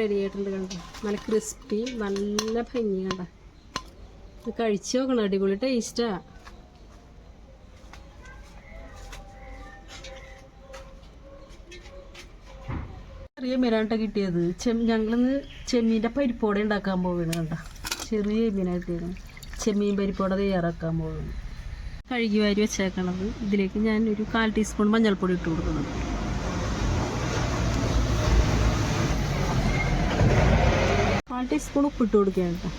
Ready ആയിട്ടുണ്ട് കണ്ട? നല്ല ക്രിസ്പി നല്ല ഭംഗി കണ്ട? കഴിച്ചു നോക്കണം അടിപൊളി ടേസ്റ്റാ ചെറിയ മീനാട്ട കിട്ടിയത്. ചെം ഞങ്ങളിന്ന് ചെമ്മീന്റെ പരിപ്പോടെ ഉണ്ടാക്കാൻ പോവുകയാണ് കണ്ട? ചെറിയ മീനാ കിട്ടിയത് ചെമ്മീൻ പരിപ്പോടെ തയ്യാറാക്കാൻ പോവുകയാണ്. കഴുകി വാരി വെച്ചേക്കണത്. ഇതിലേക്ക് ഞാൻ ഒരു കാൽ ടീസ്പൂൺ മഞ്ഞൾപ്പൊടി ഇട്ട് കൊടുക്കുന്നുണ്ട്. കാൽ ടീസ്പൂൺ ഉപ്പിട്ട് കൊടുക്കുകയാണ് കേട്ടോ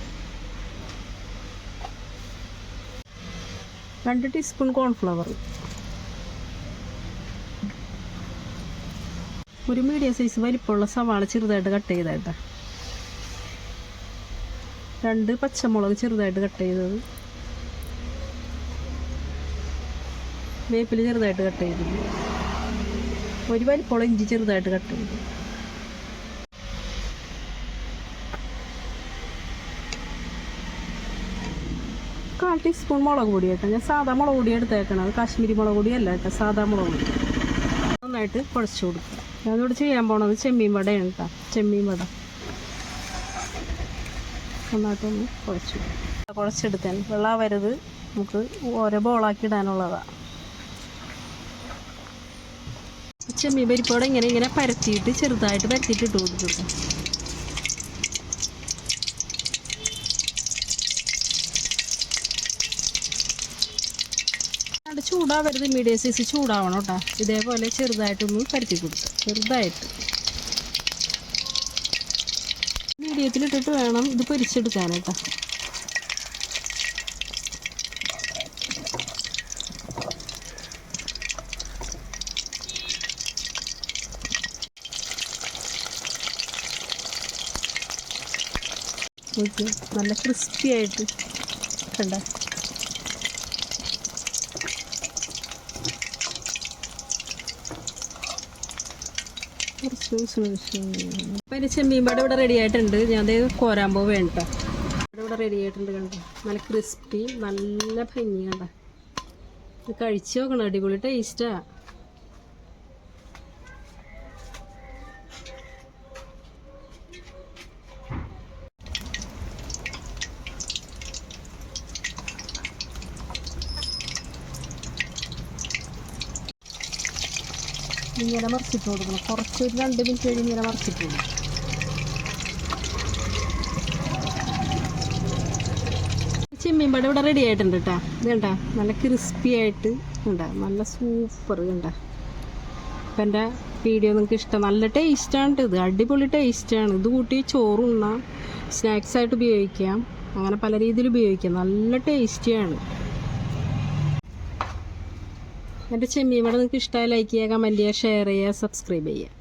രണ്ട് ടീസ്പൂൺ കോൺഫ്ലവർ ഒരു മീഡിയം സൈസ് വലിപ്പമുള്ള സവാള ചെറുതായിട്ട് കട്ട് ചെയ്തായിട്ടാ രണ്ട് പച്ചമുളക് ചെറുതായിട്ട് കട്ട് ചെയ്തത്. വേപ്പിൽ ചെറുതായിട്ട് കട്ട് ചെയ്തത്. ഒരു വലിപ്പമുള്ള ഇഞ്ചി ചെറുതായിട്ട് കട്ട് ചെയ്തു. കാൽ ടീസ്പൂൺ മുളക് പൊടി കേട്ടോ. ഞാൻ സാധാ മുളക് പൊടി എടുത്തേക്കണം കാശ്മീരി മുളക് പൊടിയല്ല കേട്ടോ സാധാ മുളക് പൊടി. നന്നായിട്ട് കുഴച്ച് കൊടുക്കുക ഞാനിവിടെ ചെയ്യാൻ പോണത് ചെമ്മീൻ വടയാണ് കേട്ടോ ചെമ്മീൻ വട. നന്നായിട്ടൊന്ന് കുഴച്ചു കുഴച്ചെടുത്താൽ വെള്ളം വരത് നമുക്ക് ഓരോ ബോളാക്കി ഇടാനുള്ളതാണ് ചെമ്മീൻ പരിപ്പോടെ ഇങ്ങനെ ഇങ്ങനെ പരത്തിയിട്ട് ചെറുതായിട്ട് പരത്തിയിട്ട് ഇട്ട് കൊടുക്കും അവിടെ ചൂടാവരുത് മീഡിയം സൈസ് ചൂടാവണം കേട്ടോ. ഇതേപോലെ ചെറുതായിട്ടൊന്ന് പരത്തി കൊടുക്കുക ചെറുതായിട്ട്. മീഡിയത്തിലിട്ടിട്ട് വേണം ഇത് പൊരിച്ചെടുക്കാൻ കേട്ടോ. നല്ല ക്രിസ്പി ആയിട്ട് കണ്ട? ചെമ്മീൻ പട ഇവിടെ റെഡി ആയിട്ടുണ്ട്. ഞാൻ അത് കോരാൻ പോവേണ്ട കേട്ടോ. ഇവിടെ റെഡി ആയിട്ടുണ്ട് കണ്ടോ? നല്ല ക്രിസ്പി നല്ല ഭംഗി കണ്ട? കഴിച്ചു നോക്കണം അടിപൊളി ടേസ്റ്റാ ഇങ്ങനെ മറിച്ചിട്ട് കൊടുക്കണം. കുറച്ച് ഒരു രണ്ട് മിനിറ്റ് കഴിഞ്ഞ് ഇങ്ങനെ മറിച്ചിട്ട് കൊടുക്കണം. ചെമ്മീൻ പടം ഇവിടെ റെഡി ആയിട്ടുണ്ട് കേട്ടോ ഇത് കണ്ടാ? നല്ല ക്രിസ്പി ആയിട്ട് ഉണ്ടാ നല്ല സൂപ്പർ കണ്ട. അപ്പം എന്റെ വീഡിയോ നിങ്ങൾക്ക് ഇഷ്ടം. നല്ല ടേസ്റ്റാണ് ഇത് അടിപൊളി ടേസ്റ്റാണ് ഇത് കൂട്ടി ചോറുണ്ണാം. സ്നാക്സ് ആയിട്ട് ഉപയോഗിക്കാം. അങ്ങനെ പല രീതിയിൽ ഉപയോഗിക്കാം. നല്ല ടേസ്റ്റിയാണ് എന്റെ ചെമ്മീൻ പടം നിങ്ങൾക്ക് ഇഷ്ടമായി ലൈക്ക് ചെയ്യുക കമന്റ് ചെയ്യുക ഷെയർ ചെയ്യുക സബ്സ്ക്രൈബ് ചെയ്യുക.